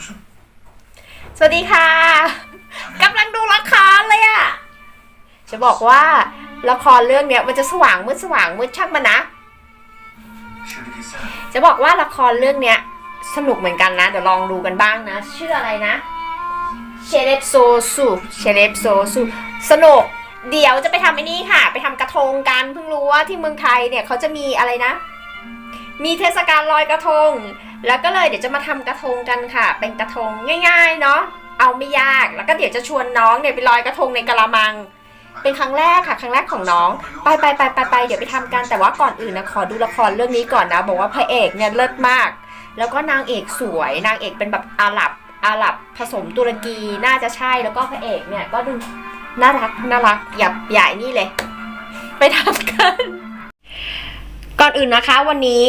kanske? สวัสดีค่ะกำลังดูละครเลยอะจะบอกว่าละครเรื่องเนี้ยมันจะสว่างมืดสว่างมืดช่างมันนะ Kör vi gissa? จะบอกว่าละครเรื่องเนี้ย สนุกเหมือนกันนะ เดี๋ยวลองดูกันบ้างนะ ชื่ออะไรนะเชเลปโซซูเชเลปโซซูสนุก เดี๋ยวจะไปทำไอ้นี่ค่ะ ไปทำกระทงกันเพิ่งรู้ว่าที่เมืองไทยเนี่ยเขาจะมีอะไรนะ มีเทศกาลลอยกระทง แล้วก็เลยเดี๋ยวจะมาทำกระทงกันค่ะ เป็นกระทงง่าย ๆ เนาะเอาไม่ยากแล้วก็เดี๋ยวจะชวนน้องเนี่ยไปลอยกระทงในกะละมัง เป็นครั้งแรกค่ะ ครั้งแรกของน้อง ไปไปไปไปไปเดี๋ยวไปทำกันแต่ว่าก่อนอื่นนะขอดูละครเรื่องนี้ก่อนนะ บอกว่าพระเอกเนี่ยเลิศมาก แล้วก็นางเอกสวย นางเอกเป็นแบบอาหรับอาหรับผสมตุรกีน่าจะใช่แล้วก็พระเอกเนี่ยก็ดูน่ารักน่ารักอย่าใหญ่นี่เลย ไปทำกัน ก่อนอื่นนะคะวันนี้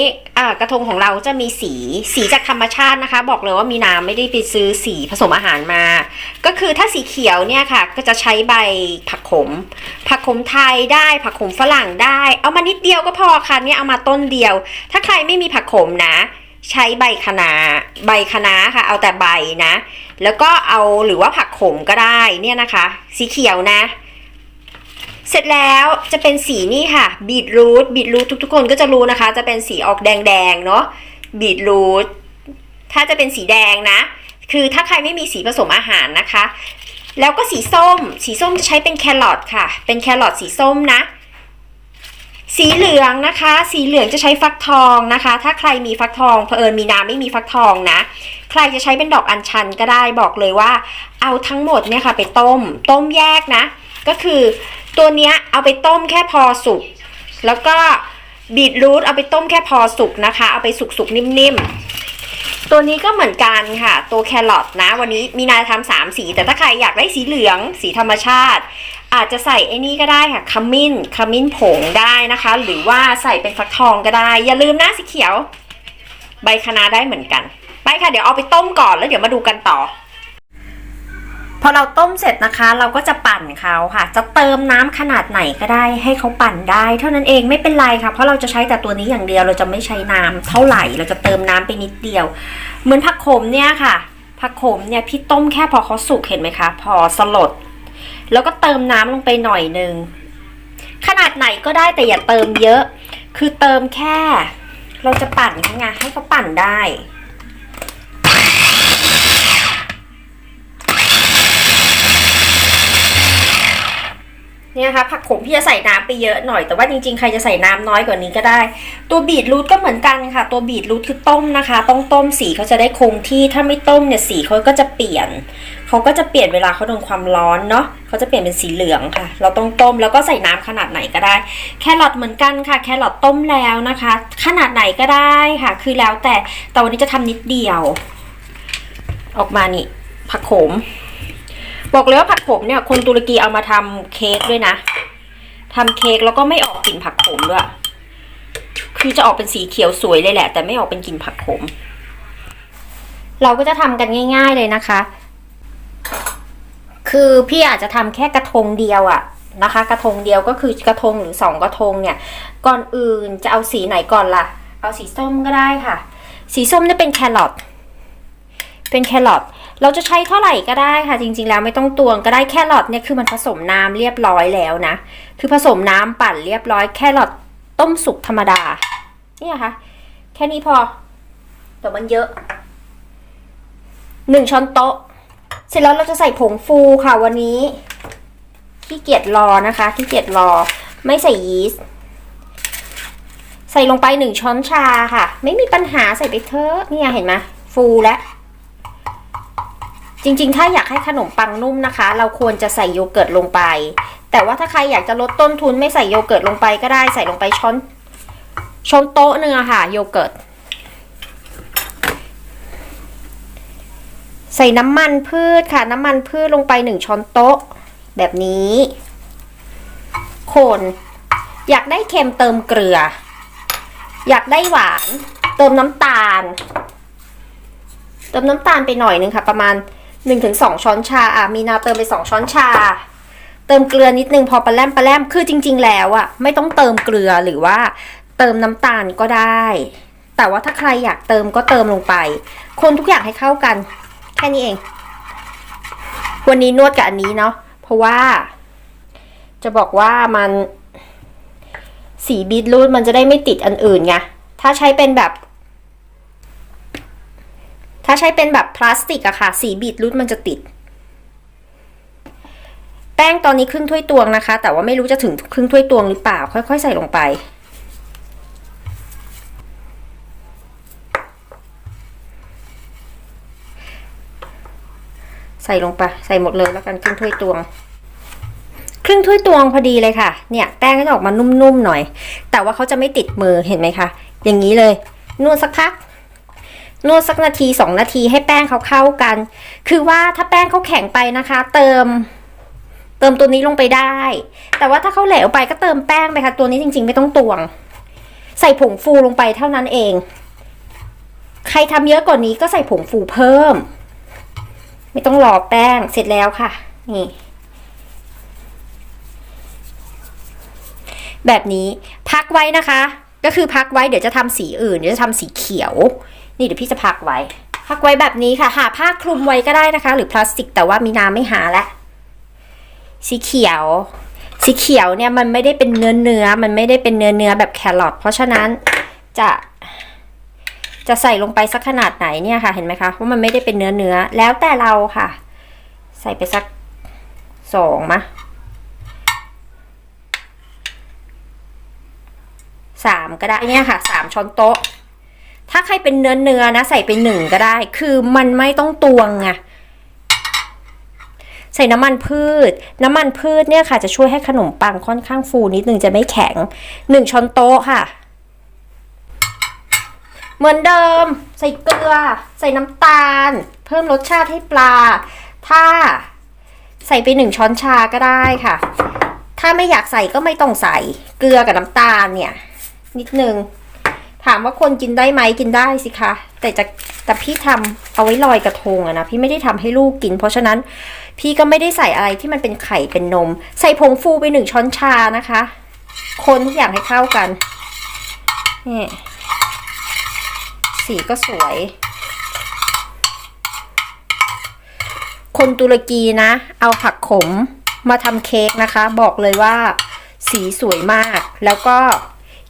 กระทงของเราจะมีสีสีจากธรรมชาตินะคะ บอกเลยว่ามีนาไม่ได้ไปซื้อสีผสมอาหารมา ก็คือถ้าสีเขียวเนี่ยค่ะ ก็จะใช้ใบผักขม ผักขมไทยได้ผักขมฝรั่งได้ เอามานิดเดียวก็พอค่ะเนี่ยเอามาต้นเดียว ถ้าใครไม่มีผักขมนะ ใช้ใบคะน้าใบคะน้าค่ะ เอาแต่ใบนะ แล้วก็เอาหรือว่าผักขมก็ได้เนี่ยนะคะ สีเขียวนะ เสร็จแล้วจะเป็นสีนี่ค่ะบีทรูทบีทรูททุกๆ คนก็จะรู้นะคะ จะเป็นสีออกแดงๆเนาะบีทรูทถ้าจะเป็นสีแดงนะ คือถ้าใครไม่มีสีผสมอาหารนะคะ แล้วก็สีส้ม สีส้มจะใช้เป็นแครอทค่ะ เป็นแครอทสีส้มนะ สีเหลืองนะคะ สีเหลืองจะใช้ฟักทองนะคะ ถ้าใครมีฟักทองเผอิญมีนาไม่มีฟักทองนะ ใครจะใช้เป็นดอกอัญชันก็ได้บอกเลยว่า เอาทั้งหมดเนี่ยค่ะ ไปต้ม ต้มแยกนะ ก็คือ ตัวเนี้ยเอาไปต้มแค่พอสุก แล้วก็บีทรูทเอาไปต้มแค่พอสุกนะคะ เอาไปสุกๆนิ่มๆ ตัวนี้ก็เหมือนกันค่ะ ตัวแครอทนะ วันนี้มีนาทำสามสี แต่ถ้าใครอยากได้สีเหลือง สีธรรมชาติ อาจจะใส่ไอ้นี่ก็ได้ค่ะขมิ้นขมิ้นผงได้นะคะ หรือว่าใส่เป็นฟักทองก็ได้ อย่าลืมนะสีเขียว ใบคะน้าได้เหมือนกัน ไปค่ะ เดี๋ยวเอาไปต้มก่อนแล้วเดี๋ยวมาดูกันต่อ พอเราต้มเสร็จนะคะ เราก็จะปั่นเขาค่ะ จะเติมน้ำขนาดไหนก็ได้ให้เขาปั่นได้ เท่านั้นเองไม่เป็นไรค่ะ เพราะเราจะใช้แต่ตัวนี้อย่างเดียวเราจะไม่ใช้น้ำเท่าไหร่เราจะเติมน้ำไปนิดเดียว เหมือนผักขมเนี่ยค่ะ ผักขมเนี่ยพี่ต้มแค่พอเขาสุกเห็นไหมคะ พอสลด แล้วก็เติมน้ำลงไปหน่อยนึงขนาดไหนก็ได้แต่อย่าเติมเยอะ คือเติมแค่ เราจะปั่นไงให้เขาปั่นได้ เนี่ยนะคะผักขมพี่จะใส่น้ำไปเยอะหน่อย แต่ว่าจริงๆ ใครจะใส่น้ำน้อยกว่านี้ก็ได้ ตัวบีทรูทก็เหมือนกันค่ะ ตัวบีทรูทคือต้มนะคะ ต้องต้มสีเขาจะได้คงที่ ถ้าไม่ต้มเนี่ยสีเขาก็จะเปลี่ยน เขาก็จะเปลี่ยนเวลาเขาโดนความร้อนเนาะ เขาจะเปลี่ยนเป็นสีเหลืองค่ะ เราต้องต้มแล้วก็ใส่น้ำขนาดไหนก็ได้ แครอทเหมือนกันค่ะ แครอทต้มแล้วนะคะ ขนาดไหนก็ได้ค่ะ คือแล้วแต่ แต่วันนี้จะทำนิดเดียว ออกมานี่ผักโขม บอกเลยว่าผักขมเนี่ย คนตุรกีเอามาทำเค้กด้วยนะทำเค้กแล้วก็ไม่ออกกลิ่นผักขมด้วย คือจะออกเป็นสีเขียวสวยเลยแหละ แต่ไม่ออกเป็นกลิ่นผักขม เราก็จะทำกันง่าย ๆเลยนะคะ คือพี่อาจจะทำแค่กระทงเดียวอะนะคะ กระทงเดียวก็คือกระทงหรือสองกระทงเนี่ย ก่อนอื่นจะเอาสีไหนก่อนล่ะ เอาสีส้มก็ได้ค่ะ สีส้มเนี่ยเป็นแครอทเป็นแครอท เราจะใช้เท่าไหร่ก็ได้ค่ะ จริง ๆ แล้วไม่ต้องตวงก็ได้แครอทเนี่ยคือมันผสมน้ำเรียบร้อยแล้วนะ คือผสมน้ำปั่นเรียบร้อยแครอทต้มสุกธรรมดาเนี่ยค่ะ แค่นี้พอแต่มันเยอะหนึ่งช้อนโต๊ะ เสร็จแล้วเราจะใส่ผงฟูค่ะวันนี้ขี้เกียจรอนะคะขี้เกียจรอไม่ใส่ยีสต์ใส่ลงไปหนึ่งช้อนชาค่ะ ไม่มีปัญหาใส่ไปเถอะเนี่ยเห็นไหมฟูแล้ว จริงๆ ถ้าอยากให้ขนมปังนุ่มนะคะ เราควรจะใส่โยเกิร์ตลงไป แต่ว่าถ้าใครอยากจะลดต้นทุนไม่ใส่โยเกิร์ตลงไปก็ได้ใส่ลงไปช้อนช้อนโต๊ะหนึ่งอค่ะโยเกิร์ตใส่น้ำมันพืชค่ะ น้ำมันพืชลงไปหนึ่งช้อนโต๊ะ แบบนี้ คน อยากได้เค็มเติมเกลือ อยากได้หวาน เติมน้ำตาล เติมน้ำตาลไปหน่อยนึงค่ะ ประมาณ 1-2 ช้อนชาอะมีนาเติมไป 2 ช้อนชา เติมเกลือนิดนึงพอปลาแรมปลาแรมคือจริง ๆ แล้วอะไม่ต้องเติมเกลือหรือว่า เติมน้ำตาลก็ได้ แต่ว่าถ้าใครอยากเติมก็เติมลงไป คนทุกอย่างให้เข้ากัน แค่นี้เอง วันนี้นวดกับอันนี้เนาะเพราะว่า จะบอกว่ามันสีบีทรูทมันจะได้ไม่ติดอันอื่นไงถ้าใช้เป็นแบบ ถ้าใช้เป็นแบบพลาสติกอะค่ะ สีบีทรูทมันจะติด แป้งตอนนี้ครึ่งถ้วยตวงนะคะ แต่ว่าไม่รู้จะถึงครึ่งถ้วยตวงหรือเปล่า ค่อย ๆ ใส่ลงไปใส่ลงไปใส่หมดเลยแล้วกันครึ่งถ้วยตวง ครึ่งถ้วยตวงพอดีเลยค่ะ เนี่ยแป้งก็จะออกมานุ่มๆหน่อย แต่ว่าเขาจะไม่ติดมือเห็นไหมคะ อย่างนี้เลยนวดสักพัก นวดสักนาทีสองนาทีให้แป้งเขาเข้ากัน คือว่าถ้าแป้งเขาแข็งไปนะคะ เติม เติมตัวนี้ลงไปได้ แต่ว่าถ้าเขาเหลวไปก็เติมแป้งไปค่ะ ตัวนี้จริง ๆ ไม่ต้องตวง ใส่ผงฟูลงไปเท่านั้นเอง ใครทำเยอะกว่านี้ก็ใส่ผงฟูเพิ่ม ไม่ต้องรอแป้งเสร็จแล้วค่ะ นี่แบบนี้พักไว้นะคะ ก็คือพักไว้เดี๋ยวจะทำสีอื่น เดี๋ยวจะทำสีเขียว นี่เดี๋ยวพี่จะพักไว้ พักไว้แบบนี้ค่ะ หาผ้าคลุมไว้ก็ได้นะคะ หรือพลาสติกแต่ว่ามีน้ำไม่หาแล้วสีเขียว สีเขียวเนี่ยมันไม่ได้เป็นเนื้อเนื้อ มันไม่ได้เป็นเนื้อเนื้อแบบแครอทเพราะฉะนั้นจะจะใส่ลงไปสักขนาดไหนเนี่ยค่ะ เห็นไหมคะว่ามันไม่ได้เป็นเนื้อเนื้อแล้วแต่เราค่ะ ใส่ไปสักสองมะสามก็ได้เนี่ยค่ะสามช้อนโต๊ะ ถ้าใครเป็นเนื้อเนื้อนะใส่ไปหนึ่งก็ได้ คือมันไม่ต้องตวงไงใส่น้ำมันพืช น้ำมันพืชเนี่ยค่ะ จะช่วยให้ขนมปังค่อนข้างฟูนิดนึงจะไม่แข็งหนึ่งช้อนโต๊ะค่ะ เหมือนเดิม ใส่เกลือ ใส่น้ำตาล เพิ่มรสชาติให้ปลา ถ้าใส่ไปหนึ่งช้อนชาก็ได้ค่ะ ถ้าไม่อยากใส่ก็ไม่ต้องใส่ เกลือกับน้ำตาลเนี่ย นิดนึง ถามว่าคนกินได้ไหมกินได้สิคะ แต่จะแต่พี่ทำเอาไว้ลอยกระทงอะนะพี่ไม่ได้ทำให้ลูกกิน เพราะฉะนั้นพี่ก็ไม่ได้ใส่อะไรที่มันเป็นไข่เป็นนม ใส่ผงฟูไปหนึ่งช้อนชานะคะ คนทุกอย่างให้เข้ากันนี่สีก็สวย คนตุรกีนะ เอาผักขมมาทำเค้กนะคะ บอกเลยว่าสีสวยมากแล้วก็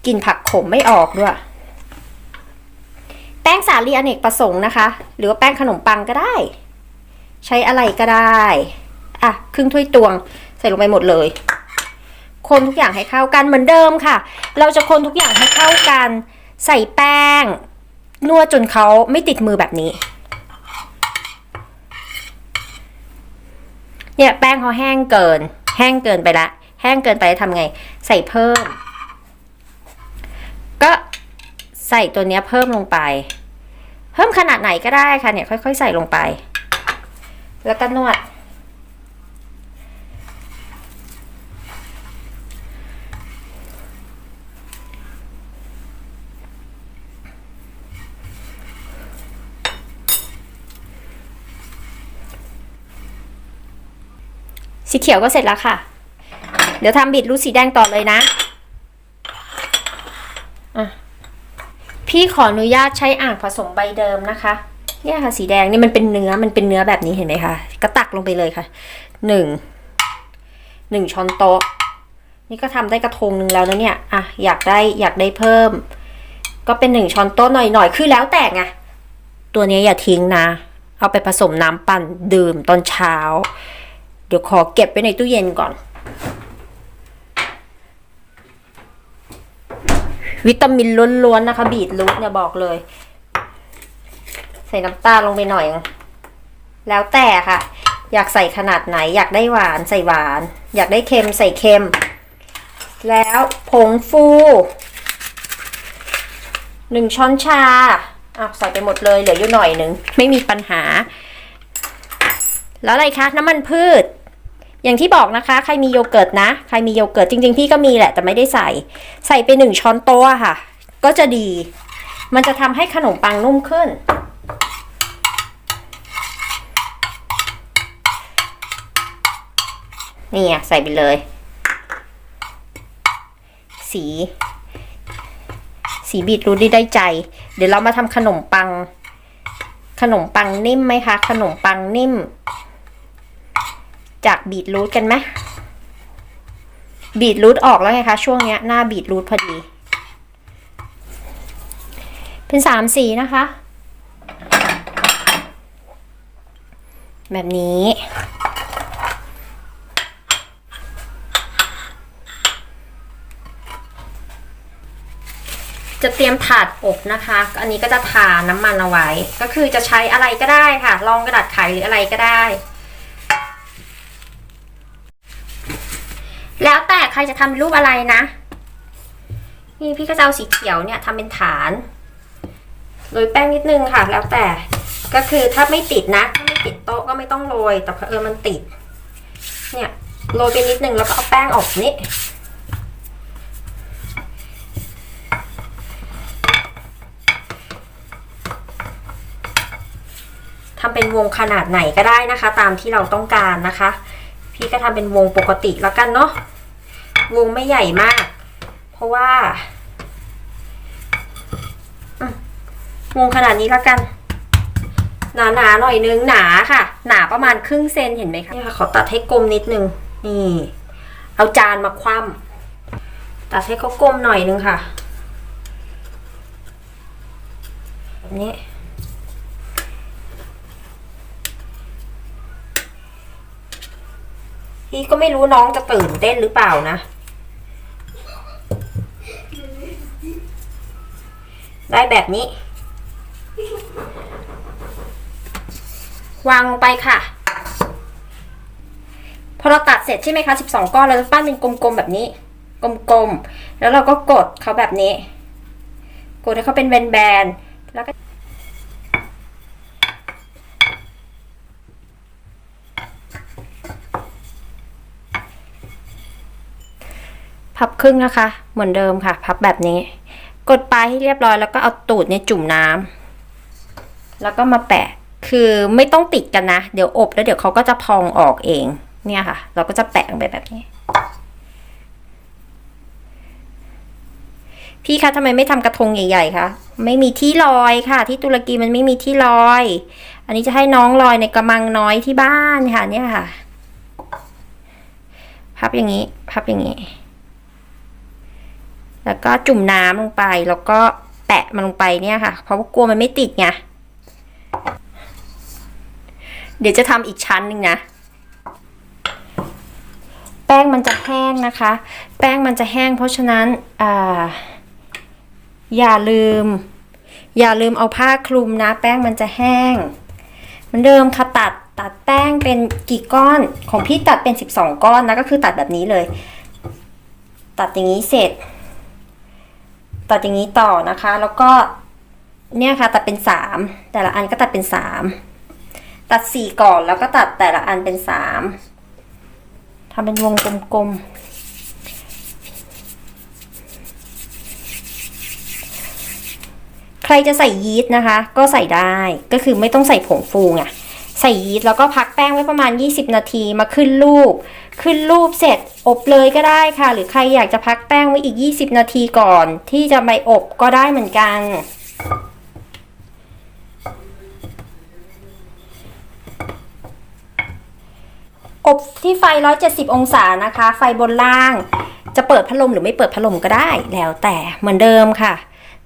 กินผักขมไม่ออกด้วย แป้งสาลีอเนกประสงค์นะคะ หรือว่าแป้งขนมปังก็ได้ ใช้อะไรก็ได้ อะ ครึ่งถ้วยตวง ใส่ลงไปหมดเลย คนทุกอย่างให้เข้ากันเหมือนเดิมค่ะ เราจะคนทุกอย่างให้เข้ากัน ใส่แป้ง นวดจนเขาไม่ติดมือแบบนี้ เนี่ยแป้งเขาแห้งเกิน แห้งเกินไปละ แห้งเกินไปทำไง ใส่เพิ่ม ก็ ใส่ตัวเนี้ยเพิ่มลงไป เพิ่มขนาดไหนก็ได้ค่ะเนี่ยค่อย ๆ ใส่ลงไป แล้วก็นวด สีเขียวก็เสร็จแล้วค่ะ เดี๋ยวทำบิดรูดสีแดงต่อเลยนะ พี่ขออนุญาตใช้อ่างผสมใบเดิมนะคะเนี่ยค่ะสีแดงนี่มันเป็นเนื้อมันเป็นเนื้อแบบนี้เห็นไหมคะก็ตักลงไปเลยค่ะหนึ่งหนึ่งช้อนโต๊ะ นี่ก็ทำได้กระทงหนึ่งแล้วนะเนี่ยอะอยากได้อยากได้เพิ่ม ก็เป็นหนึ่งช้อนโต๊ะหน่อยๆคือแล้วแต่ไงตัวนี้อย่าทิ้งนะ เอาไปผสมน้ำปั่นดื่มตอนเช้า เดี๋ยวขอเก็บไว้ในตู้เย็นก่อน วิตามินล้วนๆนะคะ บีทรูทเนี่ยบอกเลย ใส่น้ำตาลลงไปหน่อย แล้วแต่ค่ะ อยากใส่ขนาดไหน อยากได้หวานใส่หวาน อยากได้เค็มใส่เค็ม แล้วผงฟูหนึ่งช้อนชาอะใส่ไปหมดเลยเหลืออยู่หน่อยหนึ่งไม่มีปัญหา แล้วอะไรคะ น้ำมันพืช อย่างที่บอกนะคะ ใครมีโยเกิร์ตนะ ใครมีโยเกิร์ตจริง ๆ พี่ก็มีแหละแต่ไม่ได้ใส่ ใส่ไปหนึ่งช้อนโต๊ะค่ะ ก็จะดี มันจะทำให้ขนมปังนุ่มขึ้น นี่อะ ใส่ไปเลย สี สีบีทรูทได้ได้ใจ เดี๋ยวเรามาทำขนมปัง ขนมปังนิ่มไหมคะ ขนมปังนิ่ม จากบีทรูทกันไหมบีทรูทออกแล้วไงคะ ช่วงเนี้ยหน้าบีทรูทพอดี เป็นสามสีนะคะ แบบนี้จะเตรียมถาดอบนะคะ อันนี้ก็จะทาน้ำมันเอาไว้ ก็คือจะใช้อะไรก็ได้ค่ะ รองกระดาษไขหรืออะไรก็ได้ แล้วแต่ใครจะทำรูปอะไรนะ นี่พี่ก็จะเอาสีเขียวเนี่ยทำเป็นฐานโรยแป้งนิดนึงค่ะ แล้วแต่ก็คือถ้าไม่ติดนะถ้าไม่ติดโต๊ะก็ไม่ต้องโรย แต่เผอิญมันติด เนี่ยโรยไปนิดนึงแล้วก็เอาแป้งออกนี่ทำเป็นวงขนาดไหนก็ได้นะคะ ตามที่เราต้องการนะคะ พี่ก็ทำเป็นวงปกติแล้วกันเนาะวงไม่ใหญ่มาก เพราะว่าวงขนาดนี้แล้วกัน หนาหนาหน่อยนึงหนาค่ะ หนาประมาณครึ่งเซนเห็นไหมคะนี่ค่ะขอตัดให้กลมนิดนึงนี่ เอาจานมาคว่ำตัดให้เขากลมหน่อยนึงค่ะแบบนี้ พี่ก็ไม่รู้น้องจะตื่นเต้นหรือเปล่านะ ได้แบบนี้ วางลงไปค่ะ พอเราตัดเสร็จใช่ไหมคะ12 ก้อนเราจะปั้นเป็นกลมๆแบบนี้ กลมๆ แล้วเราก็กดเขาแบบนี้ กดให้เขาเป็นแบนๆ แล้วก็ พับ ครึ่งนะคะ เหมือนเดิมค่ะ พับแบบนี้ กดปลายให้เรียบร้อยแล้วก็เอาตูดเนี่ยจุ่มน้ำแล้วก็มาแปะ คือไม่ต้องติดกันนะ เดี๋ยวอบแล้วเดี๋ยวเขาก็จะพองออกเอง เนี่ยค่ะ เราก็จะแปะลงไปแบบนี้ พี่คะทำไมไม่ทำกระทงใหญ่ๆคะไม่มีที่ลอยค่ะ ที่ตุรกีมันไม่มีที่ลอย อันนี้จะให้น้องลอยในกระมังน้อยที่บ้านค่ะ เนี่ยค่ะ พับอย่างนี้ พับอย่างนี้ แล้วก็จุ่มน้ำลงไป แล้วก็แปะมันลงไปเนี่ยค่ะ เพราะว่ากลัวมันไม่ติดไง เดี๋ยวจะทำอีกชั้นหนึ่งนะ แป้งมันจะแห้งนะคะ แป้งมันจะแห้ง เพราะฉะนั้นอ่าอย่าลืม อย่าลืมเอาผ้าคลุมนะ แป้งมันจะแห้งเหมือนเดิมค่ะตัดตัดแป้งเป็นกี่ก้อนของพี่ตัดเป็น 12 ก้อนนะก็คือตัดแบบนี้เลย ตัดอย่างนี้เสร็จ ตัดอย่างนี้ต่อนะคะ แล้วก็เนี่ยค่ะตัดเป็นสามแต่ละอันก็ตัดเป็นสามตัดสี่ก่อนแล้วก็ตัดแต่ละอันเป็นสามทำเป็นวงกลมๆ ใครจะใส่ยีสต์นะคะ ก็ใส่ได้ก็คือไม่ต้องใส่ผงฟูไงใส่ยีสต์แล้วก็พักแป้งไว้ประมาณ 20 นาทีมาขึ้นรูป ขึ้นรูปเสร็จ อบเลยก็ได้ค่ะ หรือใครอยากจะพักแป้งไว้อีก 20 นาทีก่อน ที่จะไปอบก็ได้เหมือนกัน อบที่ไฟ 170 องศานะคะ ไฟบนล่าง จะเปิดพัดลมหรือไม่เปิดพัดลมก็ได้แล้วแต่เหมือนเดิมค่ะ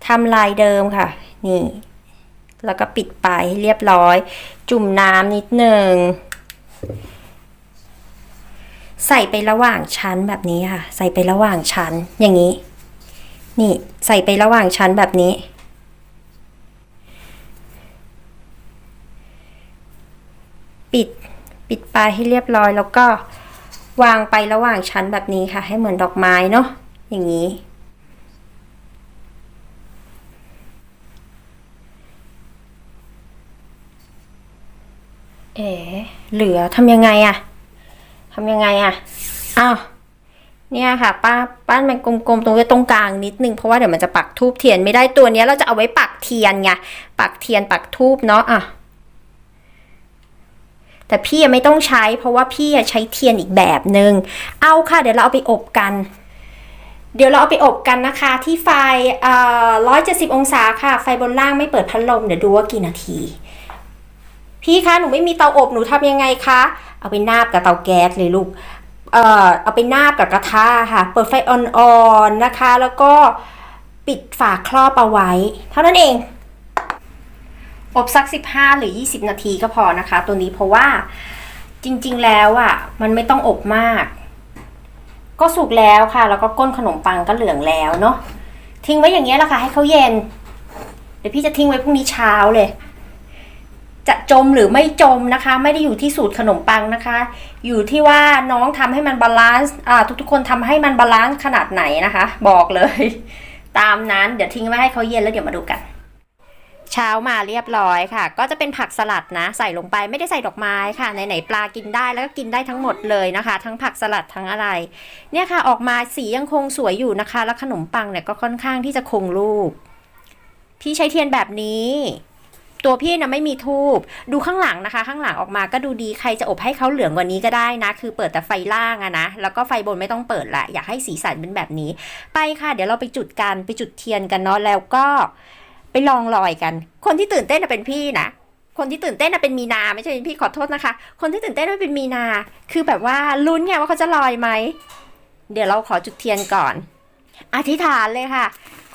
ทำลายเดิมค่ะ นี่ แล้วก็ปิดไปให้เรียบร้อย จุ่มน้ำนิดหนึ่ง ใส่ไประหว่างชั้นแบบนี้ค่ะ ใส่ไประหว่างชั้นอย่างนี้ นี่ใส่ไประหว่างชั้นแบบนี้ ปิดปิดปลายให้เรียบร้อย แล้วก็วางไประหว่างชั้นแบบนี้ค่ะ ให้เหมือนดอกไม้เนาะอย่างนี้ เอ๋เหลือทำยังไงอะ ทำยังไงอะอ้าวเนี่ยค่ะป้าป้านมันกลมๆตรงตรงกลางนิดนึงเพราะว่าเดี๋ยวมันจะปักทูบเทียนไม่ได้ตัวนี้เราจะเอาไว้ปักเทียนไงปักเทียนปักทูบเนาะอะแต่พี่ยังไม่ต้องใช้ เพราะว่าพี่อะใช้เทียนอีกแบบหนึ่งเอาค่ะ เดี๋ยวเราเอาไปอบกัน เดี๋ยวเราเอาไปอบกันนะคะ ที่ไฟร้อยเอ่อ170องศาค่ะ ไฟบนล่างไม่เปิดพัดลมเดี๋ยวดูว่ากี่นาที พี่คะหนูไม่มีเตาอบหนูทำยังไงคะ เอาไปนาบกับเตาแก๊สเลยลูก เอ่อเอาไปนาบกับกระทะค่ะ เปิดไฟอ่อนๆนะคะ แล้วก็ปิดฝาครอบเอาไว้ เท่านั้นเอง อบสัก 15 หรือ 20 นาทีก็พอนะคะ ตัวนี้เพราะว่าจริงๆแล้วอะ มันไม่ต้องอบมาก ก็สุกแล้วค่ะ แล้วก็ก้นขนมปังก็เหลืองแล้วเนาะทิ้งไว้อย่างเงี้ยแหละค่ะให้เขาเย็น เดี๋ยวพี่จะทิ้งไว้พรุ่งนี้เช้าเลย จะจมหรือไม่จมนะคะ ไม่ได้อยู่ที่สูตรขนมปังนะคะ อยู่ที่ว่าน้องทำให้มันบาลานซ์ทุกๆคนทำให้มันบาลานซ์ขนาดไหนนะคะ บอกเลย ตามนั้นเดี๋ยวทิ้งไว้ให้เขาเย็นแล้วเดี๋ยวมาดูกัน เช้ามาเรียบร้อยค่ะ ก็จะเป็นผักสลัดนะ ใส่ลงไปไม่ได้ใส่ดอกไม้ค่ะไหนๆปลากินได้แล้วก็กินได้ทั้งหมดเลยนะคะ ทั้งผักสลัดทั้งอะไร เนี่ยค่ะออกมาสียังคงสวยอยู่นะคะ แล้วขนมปังเนี่ยก็ค่อนข้างที่จะคงรูป พี่ใช้เทียนแบบนี้ ตัวพี่นะไม่มีทูบดูข้างหลังนะคะ ข้างหลังออกมาก็ดูดีใครจะอบให้เขาเหลืองกว่านี้ก็ได้นะ คือเปิดแต่ไฟล่างอะนะแล้วก็ไฟบนไม่ต้องเปิดละอยากให้สีสันเป็นแบบนี้ ไปค่ะ เดี๋ยวเราไปจุดกันไปจุดเทียนกันเนาะแล้วก็ไปลองลอยกัน คนที่ตื่นเต้นนะเป็นพี่นะคนที่ตื่นเต้นนะเป็นมีนาไม่ใช่พี่ขอโทษนะคะ คนที่ตื่นเต้นน่เป็นมีนา คือแบบว่าลุ้นไงว่าเขาจะลอยไหมเดี๋ยวเราขอจุดเทียนก่อน อธิษฐานเลยค่ะ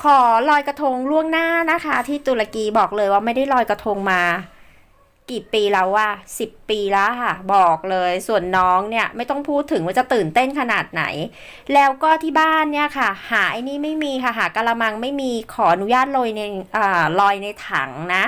ขอลอยกระทงล่วงหน้านะคะ ที่ตุรกีบอกเลยว่าไม่ได้ลอยกระทงมา กี่ปีแล้วว่าสิบปีแล้วค่ะ บอกเลยส่วนน้องเนี่ยไม่ต้องพูดถึงว่าจะตื่นเต้นขนาดไหน แล้วก็ที่บ้านเนี่ยค่ะ หาไอ้นี่ไม่มีค่ะหากระมังไม่มีขออนุญาตลอยในอ่าลอยในถังนะ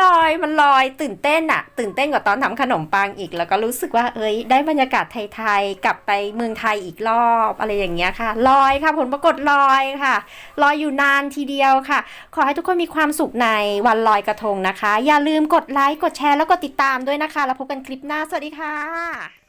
ลอยมันลอยตื่นเต้นอะตื่นเต้นกว่าตอนทำขนมปังอีก แล้วก็รู้สึกว่าเอ้ย ได้บรรยากาศไทยๆกลับไปเมืองไทยอีกรอบอะไรอย่างเงี้ยค่ะ ลอยค่ะผลปรากฏลอยค่ะลอยอยู่นานทีเดียวค่ะ ขอให้ทุกคนมีความสุขในวันลอยกระทงนะคะ อย่าลืมกดไลค์กดแชร์แล้วกดติดตามด้วยนะคะ แล้วพบกันคลิปหน้าสวัสดีค่ะ